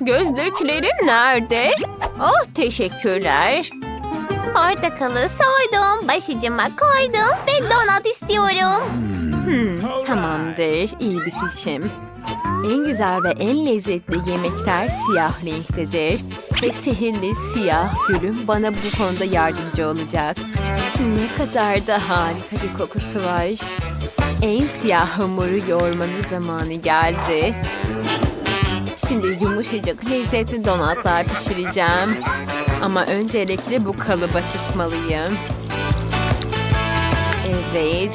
Gözlüklerim nerede? Oh teşekkürler. Portakalı soydum, başucuma koydum ve donat istiyorum. Hmm, tamamdır. İyi bir seçim. En güzel ve en lezzetli yemekler siyah renktedir. Ve sihirli siyah gülüm bana bu konuda yardımcı olacak. Ne kadar da harika bir kokusu var. En siyah hamuru yoğurmanın zamanı geldi. Şimdi yumuşacık lezzetli donatlar pişireceğim. Ama öncelikle bu kalıba sıkmalıyım. Evet,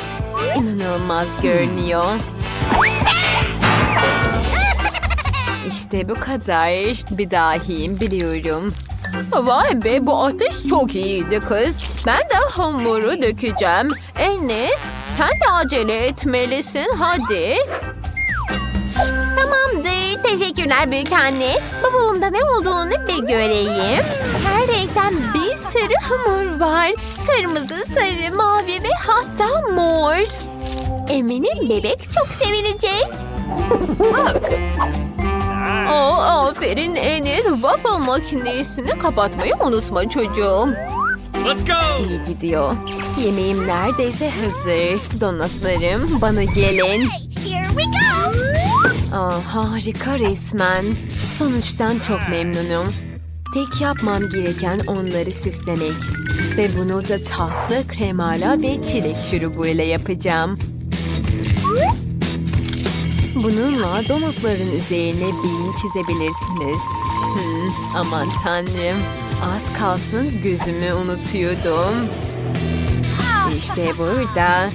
inanılmaz görünüyor. İşte bu kadar. Bir dahiyim biliyorum. Vay be bu ateş çok iyiydi kız. Ben de hamuru dökeceğim. Anne sen de acele etmelisin hadi. Teşekkürler büyük anne. Bavulumda ne olduğunu bir göreyim. Her renkten bir sürü hamur var. Kırmızı, sarı, mavi ve hatta mor. Eminim bebek çok sevinecek. Aa, aferin Enid. Waffle makinesini kapatmayı unutma çocuğum. Let's go! İyi gidiyor. Yemeğim neredeyse hazır. Donatlarım bana gelin. Here we go. Aa, harika resmen. Sonuçtan çok memnunum. Tek yapmam gereken onları süslemek. Ve bunu da tatlı kremala ve çilek şurubuyla yapacağım. Bununla donutların üzerine bin çizebilirsiniz. Hmm, aman tanrım. Az kalsın gözümü unutuyordum. İşte burada.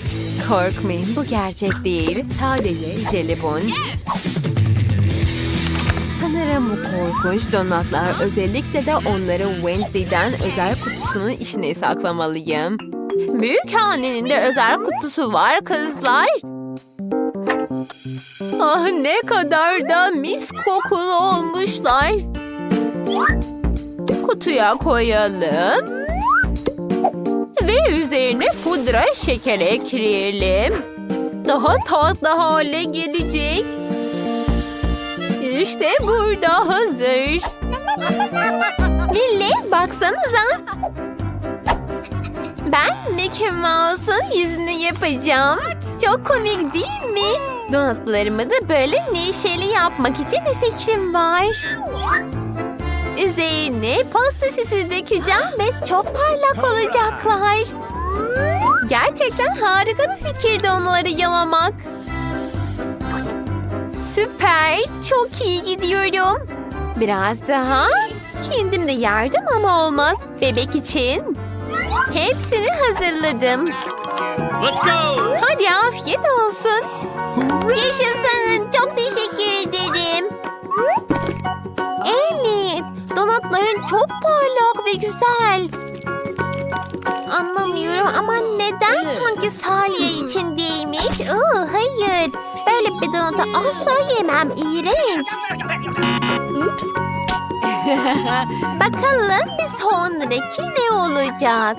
Korkmayın bu gerçek değil. Sadece jelibon. Sanırım bu korkunç donatlar özellikle de onları Wednesday'den özel kutusunun içine saklamalıyım. Büyük annenin de özel kutusu var kızlar. Ah ne kadar da mis kokulu olmuşlar. Kutuya koyalım. Ve üzerine pudra şeker ekleyelim. Daha tatlı hale gelecek. İşte burada hazır. Millet baksanıza. Ben Mickey Mouse'un yüzünü yapacağım. Çok komik değil mi? Donutlarımı da böyle neşeli yapmak için bir fikrim var. Üzerine pasta süsü dökeceğim ve çok parlak olacaklar. Gerçekten harika bir fikirdi onları yalamak. Süper, çok iyi gidiyorum. Biraz daha. Kendim de yardım ama olmaz. Bebek için. Hepsini hazırladım. Let's go! Hadi afiyet olsun. Yaşasın. Donatların çok parlak ve güzel. Anlamıyorum ama neden sanki salya için değilmiş? Iı, hayır. Böyle bir donatı asla yemem. İğrenç. Ups. Bakalım bir sonraki ne olacak?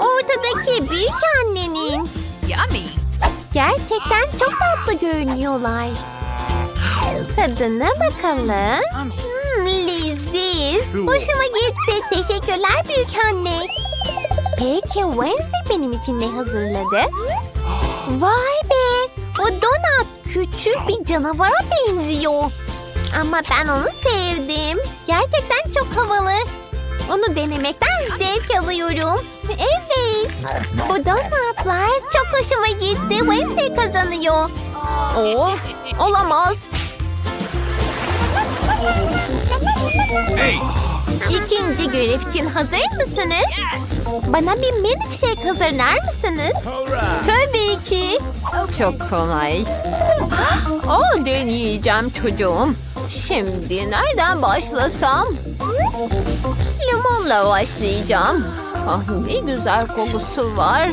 Ortadaki büyük annenin. Yummy. Gerçekten çok tatlı görünüyorlar. Tadına bakalım. Leziz. Hoşuma gitti. Teşekkürler büyük anne. Peki Wednesday benim için ne hazırladı? Vay be. O donat küçük bir canavara benziyor. Ama ben onu sevdim. Gerçekten çok havalı. Onu denemekten zevk alıyorum. Evet. Bu donatlar çok hoşuma gitti. Wednesday kazanıyor. Of olamaz. İkinci görev için hazır mısınız? Bana bir milkshake hazırlar mısınız? Tabii ki. Çok kolay. O deneyeceğim çocuğum. Şimdi nereden başlasam? Limonla başlayacağım. Ah ne güzel kokusu var.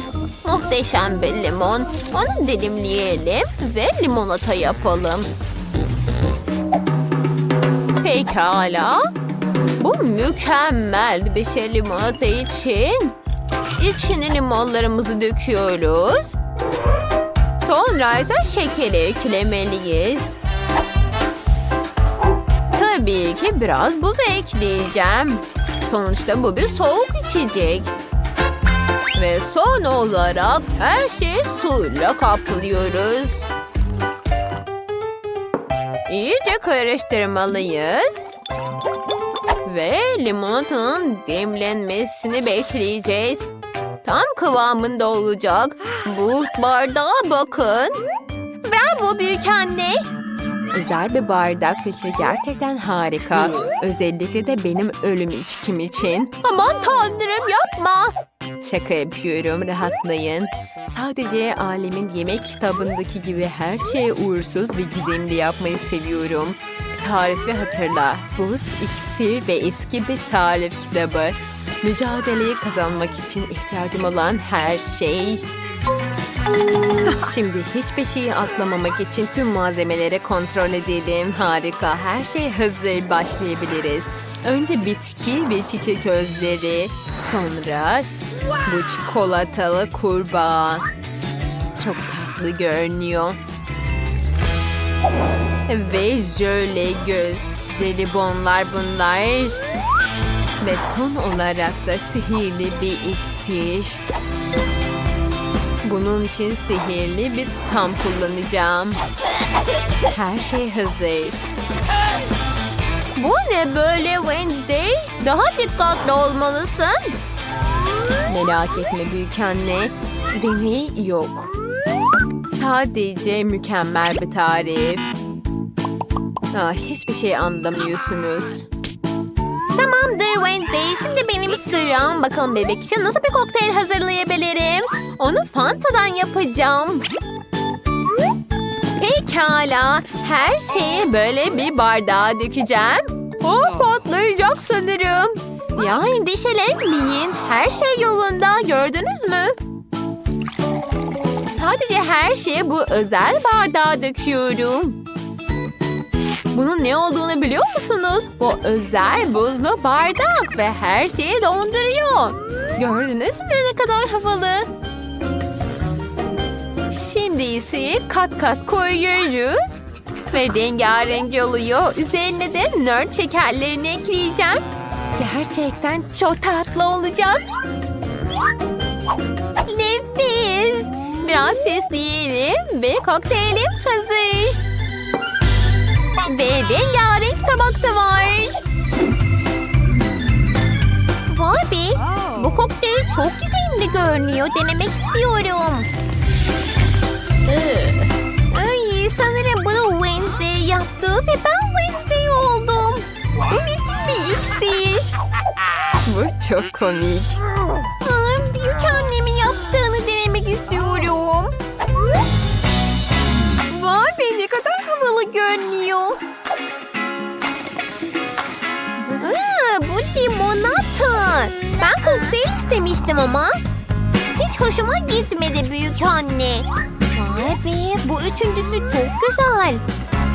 Muhteşem bir limon. Onu dilimleyelim ve limonata yapalım. Pekala. Bu mükemmel bir şey limonata için. İçine limonlarımızı döküyoruz. Sonra ise şekeri eklemeliyiz. Tabii ki biraz buz ekleyeceğim. Sonuçta bu bir soğuk içecek. Ve son olarak her şeyi suyla kaplıyoruz. İyice karıştırmalıyız. Ve limonatanın demlenmesini bekleyeceğiz. Tam kıvamında olacak. Bu bardağa bakın. Bravo büyük anne. Özel bir bardak fikri gerçekten harika. Özellikle de benim ölüm içkim için. Aman tanrım yapma. Şaka yapıyorum, rahatlayın. Sadece alemin yemek kitabındaki gibi her şeyi uğursuz ve gizemli yapmayı seviyorum. Tarifi hatırla. Buz, iksir ve eski bir tarif kitabı. Mücadeleyi kazanmak için ihtiyacım olan her şey. Şimdi hiçbir şeyi atlamamak için tüm malzemeleri kontrol edelim. Harika, her şey hazır. Başlayabiliriz. Önce bitki ve çiçek özleri. Sonra bu çikolatalı kurbağa. Çok tatlı görünüyor. Ve jöle göz. Jelibonlar bunlar. Ve son olarak da sihirli bir iksir. Bunun için sihirli bir tutam kullanacağım. Her şey hazır. Bu ne böyle Wednesday? Daha dikkatli olmalısın. Merak etme büyük anne. Deney yok. Sadece mükemmel bir tarif. Ah, hiçbir şey anlamıyorsunuz. Tamamdır Wednesday. Şimdi benim sıram. Bakalım bebek için nasıl bir kokteyl hazırlayabilirim? Onu Fanta'dan yapacağım. Pekala. Her şeyi böyle bir bardağa dökeceğim. O patlayacak sanırım. Ya endişelenmeyin. Her şey yolunda. Gördünüz mü? Sadece her şeyi bu özel bardağa döküyorum. Bunun ne olduğunu biliyor musunuz? Bu özel buzlu bardak ve her şeyi donduruyor. Gördünüz mü ne kadar havalı? Şimdi ise kat kat koyuyoruz. Ve rengarenk oluyor. Üzerine de nerd şekerlerini ekleyeceğim. Gerçekten çok tatlı olacak. Nefis. Biraz sesleyelim ve kokteylim hazır. Ve rengarenk tabak var. Vay be. Bu kokteyl çok gizemli görünüyor. Denemek istiyorum. Ay, sanırım bunu Wednesday yaptı ve ben Wednesday oldum. Ümit bir iksir. Bu çok komik. Büyük annemin yaptığını denemek istiyorum. Vay be ne kadar havalı görünüyor. Aa, bu limonata. Ben kokteyl istemiştim ama. Hiç hoşuma gitmedi büyük anne. Be bu üçüncüsü çok güzel.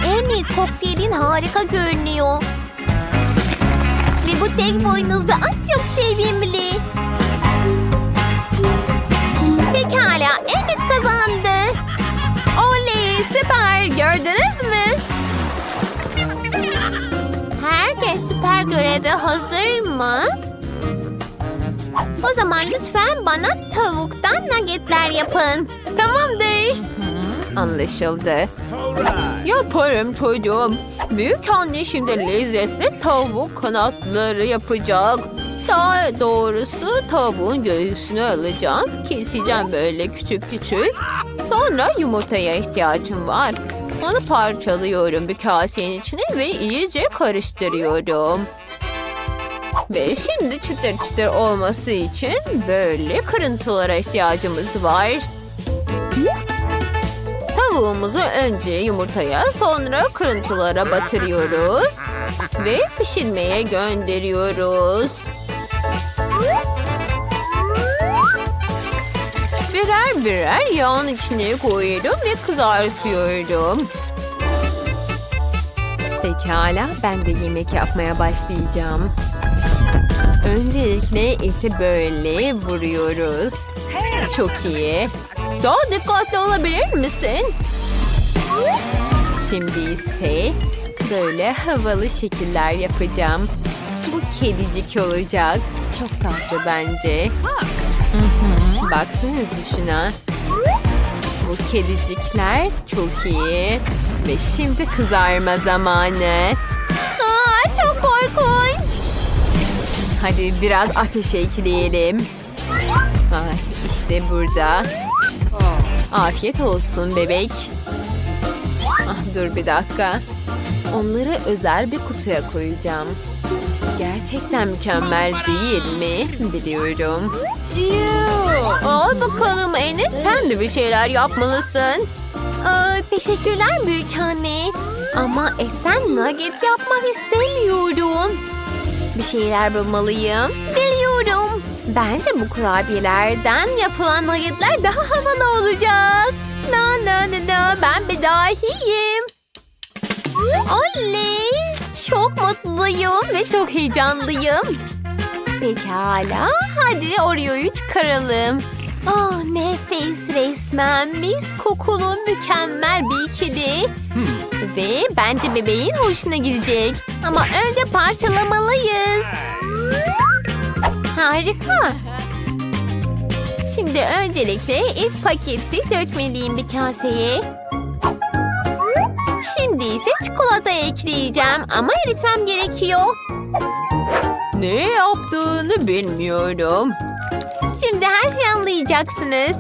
İyi kokteylin harika görünüyor. Ve bu tek boynuzlu at çok sevimli. Pekala Emmet kazandı. Oley süper gördünüz mü? Herkes süper göreve hazır mı? O zaman lütfen bana tavuktan nuggetler yapın. Tamamdır. Anlaşıldı. All right. Yaparım çocuğum. Büyük anne şimdi lezzetli tavuk kanatları yapacak. Daha doğrusu tavuğun göğsünü alacağım. Keseceğim böyle küçük küçük. Sonra yumurtaya ihtiyacım var. Onu parçalıyorum bir kasenin içine ve iyice karıştırıyorum. Ve şimdi çıtır çıtır olması için böyle kırıntılara ihtiyacımız var. Tavuğumuzu önce yumurtaya sonra kırıntılara batırıyoruz. Ve pişirmeye gönderiyoruz. Birer birer yağın içine koyuyorum ve kızartıyorum. Pekala ben de yemek yapmaya başlayacağım. Öncelikle eti böyle vuruyoruz. Çok iyi. Daha dikkatli olabilir misin? Şimdi ise böyle havalı şekiller yapacağım. Bu kedicik olacak. Çok tatlı bence. Baksanıza şuna. Bu kedicikler çok iyi. Ve şimdi kızarma zamanı. Aa, çok korkunç. Hadi biraz ateş ekleyelim. Ay, işte burada. Afiyet olsun bebek. Ah, dur bir dakika. Onları özel bir kutuya koyacağım. Gerçekten mükemmel değil mi? Biliyorum. Al bakalım Enes sen de bir şeyler yapmalısın. Aa, teşekkürler büyük anne. Ama etten nugget yapmak istemiyorum. Bir şeyler bulmalıyım. Biliyorum. Bence bu kurabiyelerden yapılan nuggetler daha havalı olacak. La la la la ben bir dahiyim. Oley! Çok mutluyum ve çok heyecanlıyım. Pekala, hadi Oreo'yu çıkaralım. Ah nefes resmen mis kokulu mükemmel bir ikili. Ve bence bebeğin hoşuna gidecek. Ama önce parçalamalıyız. Harika. Şimdi öncelikle ilk paketi dökmeliyim bir kaseye. Şimdi ise çikolata ekleyeceğim ama eritmem gerekiyor. Ne yaptığını bilmiyorum. Şimdi her şeyi anlayacaksınız.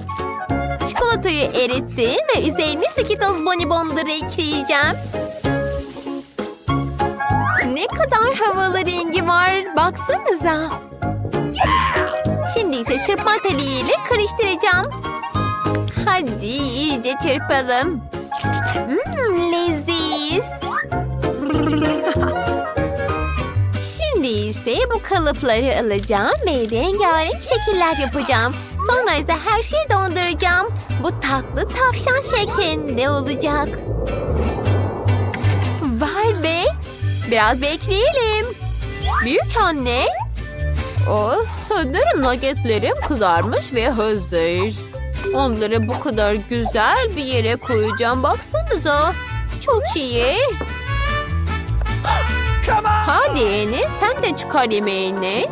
Çikolatayı erittim ve üzerine Skittles bonibonları ekleyeceğim. Ne kadar havalı rengi var. Baksanıza. Şimdi ise çırpma teliyle karıştıracağım. Hadi iyice çırpalım. Mmm leziz. Şimdi ise bu kalıpları alacağım ve rengarenk şekiller yapacağım. Sonra ise her şeyi donduracağım. Bu tatlı tavşan şeklinde olacak. Vay be! Biraz bekleyelim. Büyük anne. O sanırım nuggetlerim kızarmış ve hazır. Onları bu kadar güzel bir yere koyacağım. Baksanıza. Çok iyi. Hadi Enes sen de çıkar yemeğini.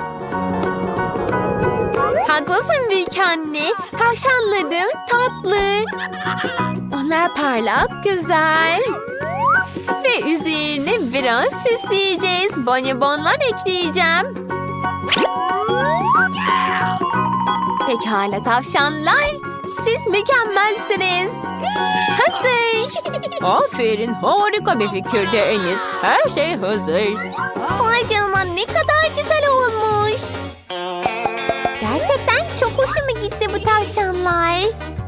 Haklısın büyük anne. Tavşanlarım tatlı. Onlar parlak, güzel. Ve üzerine biraz süsleyeceğiz. Bonibonlar ekleyeceğim. Pekala tavşanlar. Siz mükemmelsiniz. Hazır. Aferin harika bir fikirdi Enid. Her şey hazır. Vay canına ne kadar güzel olmuş. Gerçekten çok hoşuma gitti bu tavşanlar.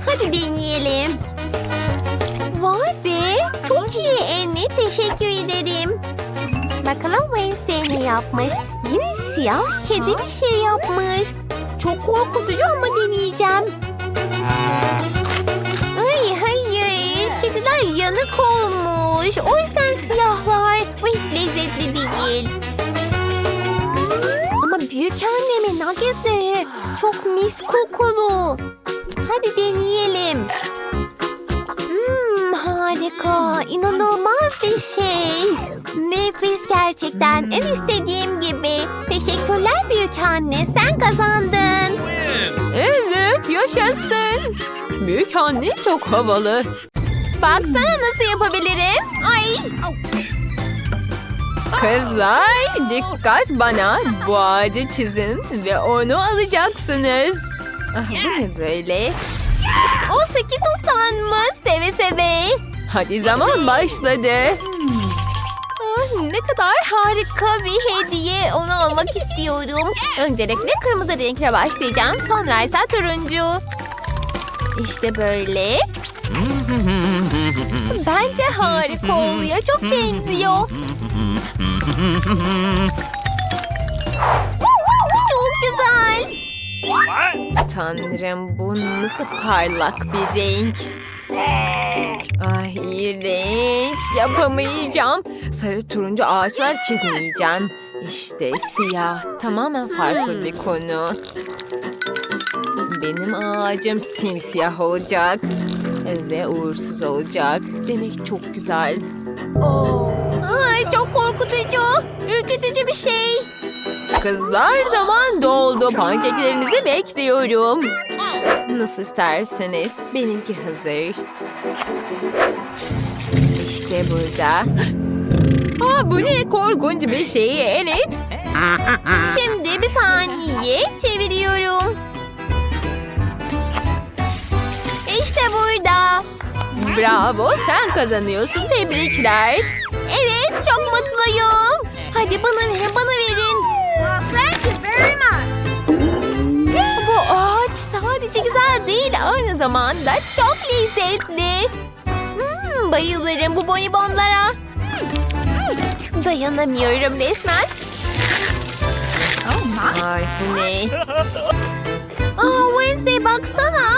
Hadi deneyelim. Vay be çok iyi Annie teşekkür ederim. Bakalım Wednesday ne yapmış. Yine siyah kedi bir şey yapmış. Çok korkutucu ama deneyeceğim. Ay hayır kediler yanık olmuş. O yüzden siyahlar. Bu hiç lezzetli değil. Ama büyük annemin nuggetleri çok mis kokulu. Hadi deneyelim. Hmm, harika. İnanılmaz bir şey. Nefis gerçekten. En istediğim gibi. Teşekkürler büyük anne. Sen kazandın. Evet yaşasın. Büyük anne çok havalı. Baksana nasıl yapabilirim. Ay. Kızlar dikkat bana. Bu ağacı çizin ve onu alacaksınız. Ah, bu ne böyle? O Skittles'tan mı? Seve seve. Hadi zaman başladı. Ah, ne kadar harika bir hediye. Onu almak istiyorum. Öncelikle kırmızı renkle başlayacağım. Sonra ise turuncu. İşte böyle. Bence harika oluyor. Çok benziyor. Çok güzel. Tanrım bu nasıl parlak bir renk. İğrenç yapamayacağım. Sarı turuncu ağaçlar çizmeyeceğim. İşte siyah tamamen farklı bir konu. Benim ağacım simsiyah olacak. Ve uğursuz olacak. Demek çok güzel. Ay, çok korkutucu. Ürkütücü bir şey. Kızlar zaman doldu. Pankeklerinizi bekliyorum. Nasıl isterseniz. Benimki hazır. İşte burada. Aa, bu ne korkunç bir şey Enet. Şimdi bir saniye çeviriyorum. İşte burada. Bravo sen kazanıyorsun. Tebrikler. Evet çok mutluyum. Hadi bana verin bana verin. Bu ağaç sadece güzel değil aynı zamanda çok lezzetli. Bayılırım bu bonibonlara. Dayanamıyorum resmen. Ay ne? Aa Wednesday baksana.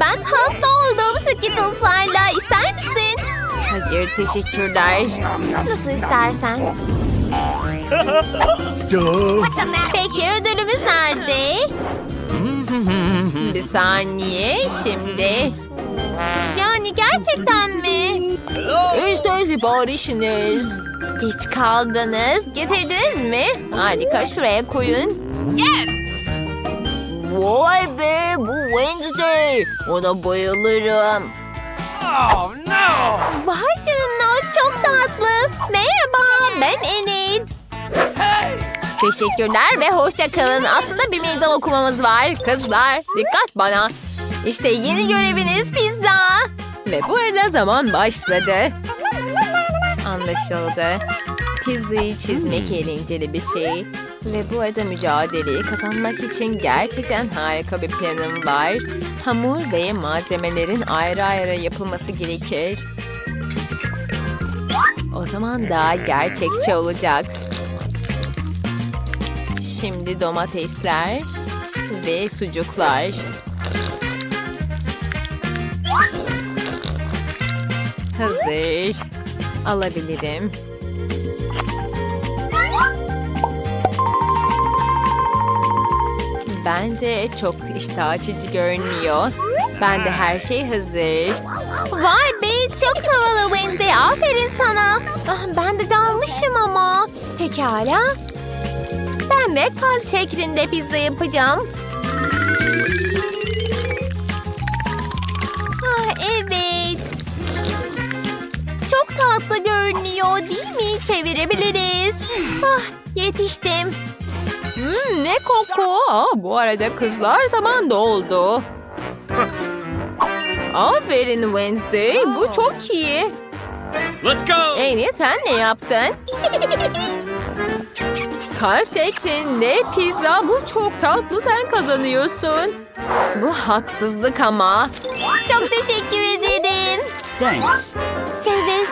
Ben hasta oldum Skittles'larla. İster misin? Hayır teşekkürler. Nasıl istersen. Peki ödülümüz nerede? Bir saniye şimdi. Yani gerçekten mi? İşte siparişiniz. Geç kaldınız. Getirdiniz mi? Harika şuraya koyun. Vay be bu Wednesday. Ona bayılırım. Oh no! Vay canına çok tatlı. Merhaba ben Enid. Hey! Teşekkürler ve hoşça kalın. Aslında bir meydan okumamız var. Kızlar dikkat bana. İşte yeni göreviniz pizza. Ve bu arada zaman başladı. Anlaşıldı. Pizzayı çizmek eğlenceli bir şey. Ve bu arada mücadeleyi kazanmak için gerçekten harika bir planım var. Hamur ve malzemelerin ayrı ayrı yapılması gerekir. O zaman daha gerçekçi olacak. Şimdi domatesler ve sucuklar. Hazır. Alabilirim. Bence çok iştah açıcı görünüyor. Bende her şey hazır. Vay be çok havalı Wednesday. Aferin sana. Ah, ben de dalmışım ama. Pekala. Ben de kalp şeklinde pizza yapacağım. Görünüyor değil mi? Çevirebiliriz. Ah, yetiştim. Hmm, ne koku. Aa, bu arada kızlar zaman doldu. Aferin Wednesday. Bu çok iyi. Let's go! Amy sen ne yaptın? Kalp şeklinde pizza bu çok tatlı sen kazanıyorsun. Bu haksızlık ama. Çok teşekkür ederim. Thanks. Seve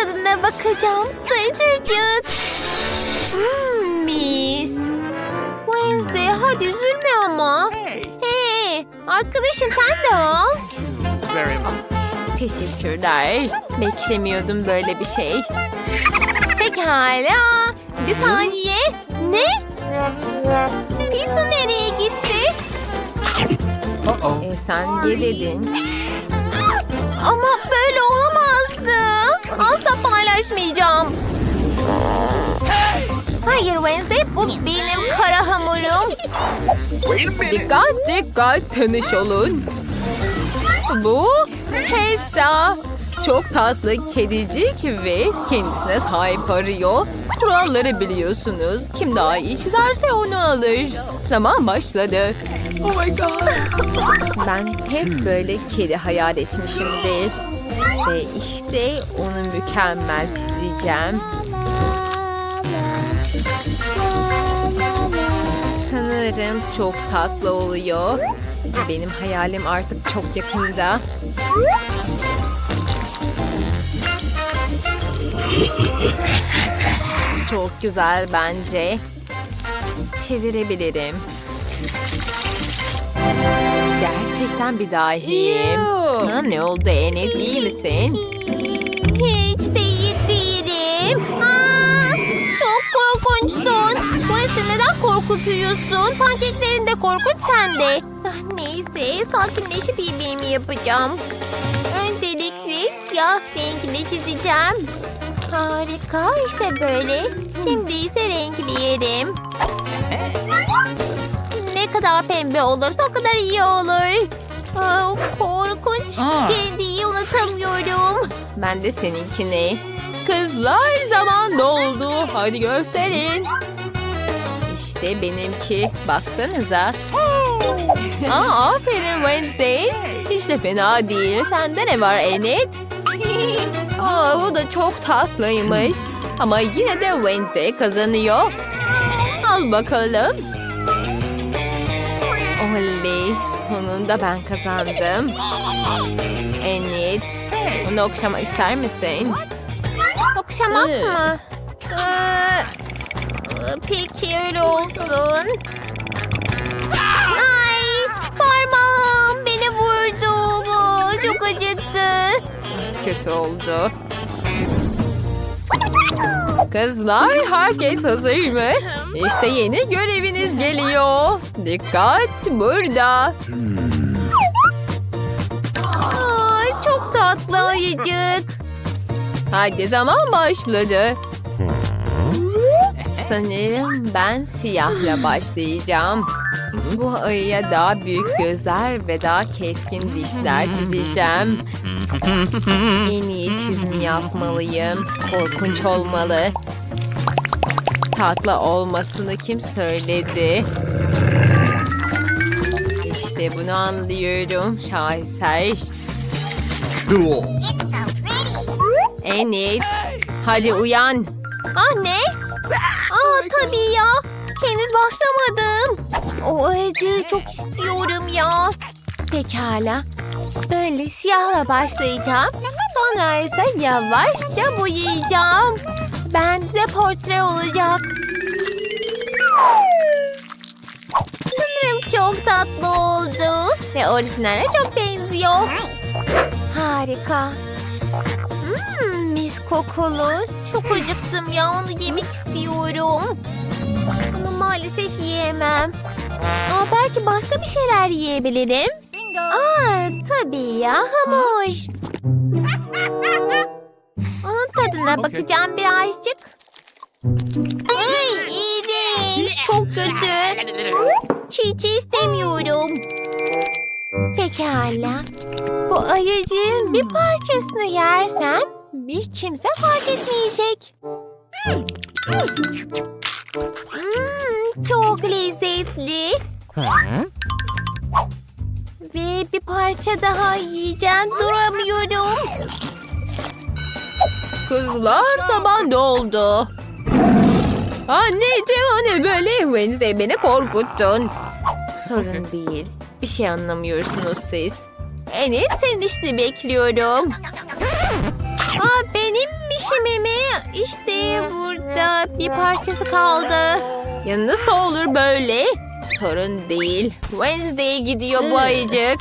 tadına bakacağım. Sıcacık. Hmm, mis. Wednesday hadi üzülme ama. Hey! Hey arkadaşım sen de much. Teşekkürler. Beklemiyordum böyle bir şey. Pekala. Bir saniye. Ne? Pizza nereye gitti? Uh-oh. E, sen ye dedin. Ama böyle olamazdı. Asla paylaşmayacağım. Hayır Wednesday bu benim kara hamurum. Dikkat dikkat tanış olun. Bu Tessa. Çok tatlı kedicik ve kendisine sahip arıyor. Kuralları biliyorsunuz. Kim daha iyi çizerse onu alır. Zaman başladı. Oh my god! Ben hep böyle kedi hayal etmişimdir. Ve işte onu mükemmel çizeceğim. Sanırım çok tatlı oluyor. Benim hayalim artık çok yakında. Çok güzel bence. Çevirebilirim. Gerçekten bir dahiyim. Sana ne oldu Enid? İyi misin? Hiç de değilim. Aa, çok korkunçsun. Wednesday neden korkutuyorsun? Pankeklerin de korkunç sende. Ah, neyse sakinleşip yemeğimi yapacağım. Öncelikle siyah renkle çizeceğim. Harika işte böyle. Şimdi ise renkleyelim. Ne kadar pembe olursa o kadar iyi olur. Aa. Kendiyi unutamıyorum. Ben de seninkini. Kızlar zaman doldu. Hadi gösterin. İşte benimki. Baksanıza. Aa, aferin Wednesday. Hiç de fena değil. Sende ne var Enid? Aa, bu da çok tatlıymış. Ama yine de Wednesday kazanıyor. Al bakalım. Oley, sonunda ben kazandım. Enid, onu okşamak ister misin? Okşamak mı? Ee, peki öyle olsun. Ay parmağım beni vurdu bu. Çok acıttı. Kötü oldu. Kızlar herkes hazır mı? İşte yeni göreviniz geliyor. Dikkat burada. Ay çok tatlı ayıcık. Hadi zaman başladı. Sanırım ben siyahla başlayacağım. Bu ayıya daha büyük gözler ve daha keskin dişler çizeceğim. En iyi çizimi yapmalıyım. Korkunç olmalı. Tatlı olmasını kim söyledi? İşte bunu anlıyorum. Şaheser. Cool. Enid, hadi uyan. Anne. Aa tabii ya. Henüz başlamadım. O acı çok istiyorum ya. Pekala. Böyle siyahla başlayacağım. Sonra ise yavaşça boyayacağım. Bende de portre olacak. Çok tatlı oldu. Ve orijinale çok benziyor. Harika. Hmm, mis kokulu. Çok acıktım ya onu yemek istiyorum. Ama maalesef yiyemem. Aa, belki başka bir şeyler yiyebilirim. Aa, tabii ya hamur. Onun tadına bakacağım birazcık. Ay iğrenç. Çok kötü. Çiğ çiğ istemiyorum. Pekala. Bu ayıcığın bir parçasını yersem bir kimse fark etmeyecek. Hmm, çok lezzetli. Ve bir parça daha yiyeceğim. Duramıyorum. Kızlar zaman doldu. Anneciğim ne böyle? Wednesday beni korkuttun. Sorun değil. Bir şey anlamıyorsunuz siz. Enid senin işini bekliyorum. Aa, benim mişimi mi? İşte burada bir parçası kaldı. Ya nasıl olur böyle? Sorun değil. Wednesday'e gidiyor bu ayıcık.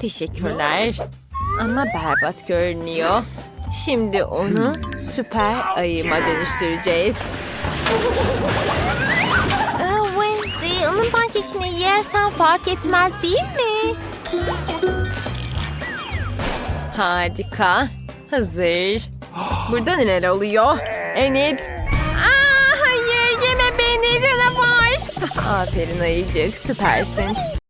Teşekkürler. Ama berbat görünüyor. Şimdi onu süper ayıma dönüştüreceğiz. Aa, Wednesday onun pankekini yersen fark etmez değil mi? Harika. Hazır. Burada neler oluyor? Enid. Aa, hayır yeme beni canavar. Aferin ayıcık süpersin.